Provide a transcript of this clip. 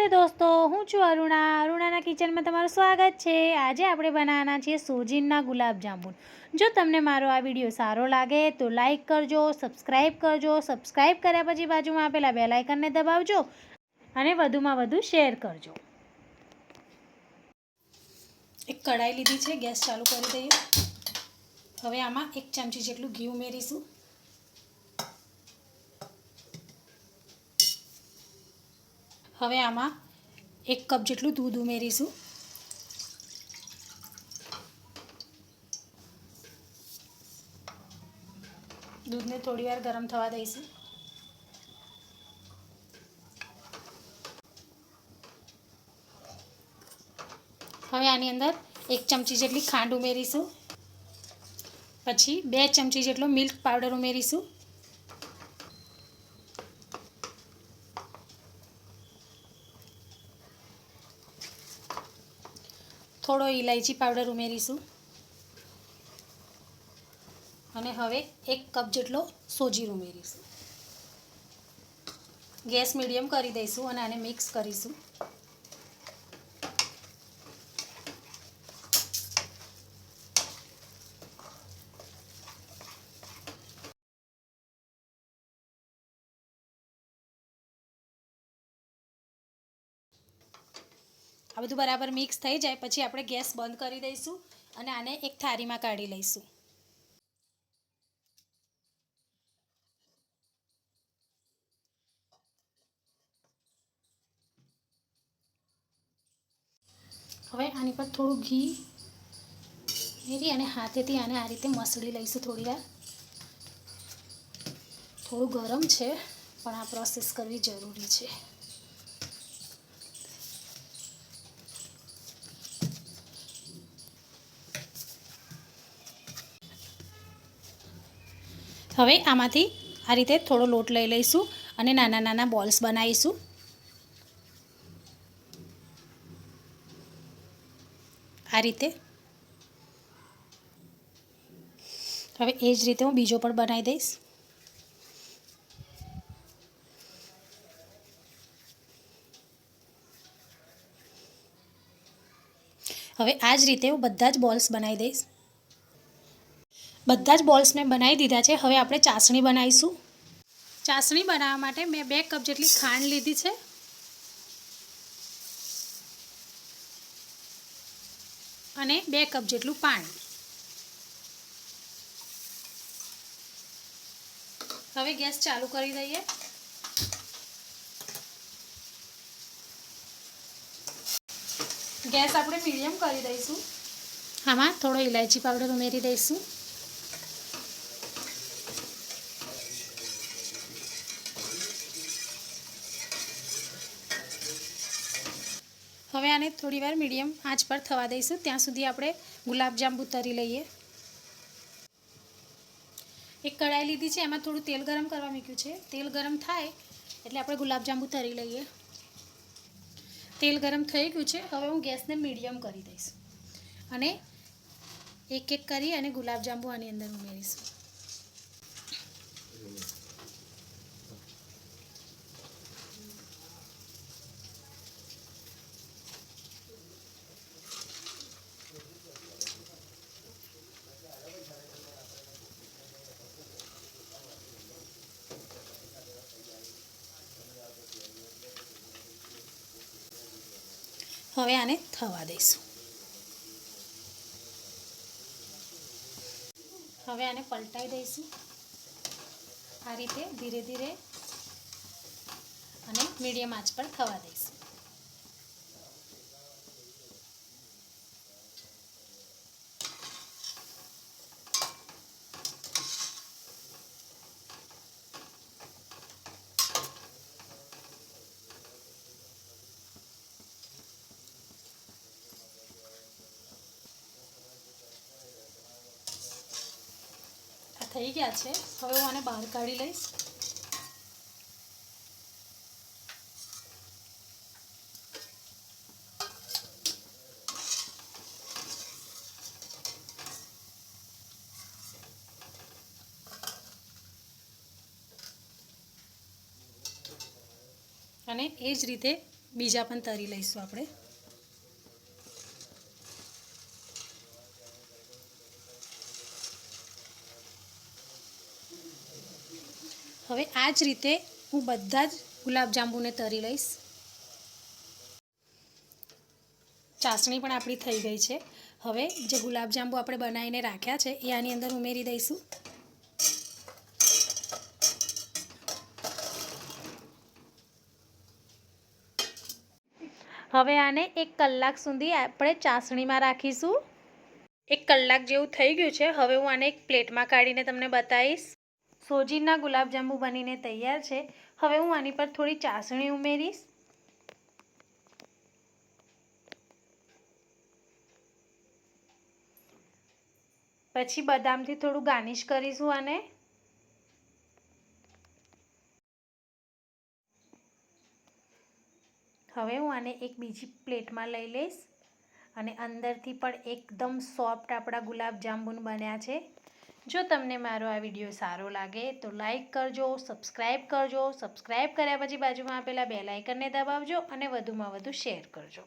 નમસ્તે દોસ્તો, હું છું અરુણા. અરુણાના કિચનમાં તમારું સ્વાગત છે. આજે આપણે બનાવવાના છીએ સોજીનના ગુલાબજાંબુ જો તમને મારો આ વીડિયો સારો લાગે તો લાઇક કરજો, સબસ્ક્રાઇબ કરજો. સબસ્ક્રાઇબ કર્યા પછી બાજુમાં આપેલા બે લાઇકનને દબાવજો અને વધુમાં વધુ શેર કરજો. એક કઢાઈ લીધી છે, ગેસ ચાલુ કરી દઈએ. હવે આમાં એક ચમચી જેટલું ઘી ઉમેરીશું. હવે આમાં એક કપ જેટલું દૂધ ઉમેરીશું. દૂધને થોડી વાર ગરમ થવા દઈશું. હવે આની અંદર એક ચમચી જેટલી ખાંડ ઉમેરીશું. પછી બે ચમચી જેટલો મિલ્ક પાવડર ઉમેરીશું. થોડો ઇલાયચી પાવડર ઉમેરીશું. અને હવે એક કપ જેટલો સોજીર ઉમેરીશું. ગેસ મીડિયમ કરી દઈશું અને આને મિક્સ કરીશું. આ બધું બરાબર મિક્સ થઈ જાય, પછી આપણે ગેસ બંધ કરી દઈશું અને આને એક થાળીમાં કાઢી લઈશું. હવે આની પર થોડું ઘી મેરી અને હાથેથી આને આ રીતે મસળી લઈશું થોડી વાર. થોડું ગરમ છે, પણ આ પ્રોસેસ કરવી જરૂરી છે. હવે આમાંથી આ રીતે થોડો લોટ લઈ લઈશું અને નાના નાના બોલ્સ બનાવીશું. આ રીતે. હવે એ જ રીતે હું બીજો પણ બનાવી દઈશ. હવે આ જ રીતે હું બધા જ બોલ્સ બનાવી દઈશ. બધા જ બોલ્સ મેં બનાવી દીધા છે. હવે આપણે ચાસણી બનાવીશું. ચાસણી બનાવવા માટે મેં બે કપ જેટલી ખાંડ લીધી છે. અને બે કપ જેટલું પાણી. હવે ગેસ ચાલુ કરી દઈએ. ગેસ આપણે મીડિયમ કરી દઈશું. આમાં થોડો ઇલાયચી પાવડર ઉમેરી દઈશું. હવે આને થોડીવાર મીડિયમ આંચ પર થવા દઈશું. ત્યાં સુધી આપણે ગુલાબજાંબુ તરી લઈએ. એક કઢાઈ લીધી છે, એમાં થોડું તેલ ગરમ કરવા મૂક્યું છે. તેલ ગરમ થાય એટલે આપણે ગુલાબજાંબુ તરી લઈએ. તેલ ગરમ થઈ ગયું છે, હવે હું ગેસને મીડિયમ કરી દઈશ. અને એક એક કરી અને ગુલાબજાંબુ આની અંદર ઉમેરીશું. હવે આને થવા દઈશું. હવે આને પલટાઈ દઈશું. આ રીતે ધીરે ધીરે અને મીડિયમ આંચ પર થવા દઈશું. થઈ ગયા છે. હવે હું આને બહાર કાઢી લઈશ. અને એ જ રીતે બીજા પણ તરી લઈશું આપણે. હવે આ જ રીતે હું બધા જ ગુલાબજાંબુને તરી લઈશ. ચાસણી પણ આપણી થઈ ગઈ છે. હવે જે ગુલાબજાંબુ આપણે બનાવીને રાખ્યા છે, એ આની અંદર ઉમેરી દઈશું. હવે આને એક કલાક સુધી આપણે ચાસણીમાં રાખીશું. એક કલાક જેવું થઈ ગયું છે. હવે હું આને એક પ્લેટમાં કાઢીને તમને બતાવીશ. સોજીના ગુલાબજાંબુ બનીને તૈયાર છે. હવે હું આની પર થોડી ચાસણી ઉમેરીશ. પછી બદામથી થોડું ગાર્નિશ કરીશું આને. હવે હું આને એક બીજી પ્લેટમાં લઈ લઈશ. અને અંદરથી પણ એકદમ સોફ્ટ આપણા ગુલાબજાંબુન બન્યા છે. જો તમને મારો આ વીડિયો સારો લાગે તો લાઈક કરજો સબસ્ક્રાઈબ કરજો સબસ્ક્રાઈબ કર્યા પછી બાજુમાં આપેલા બે લાઇકનને દબાવજો અને વધુમાં વધુ શેર કરજો.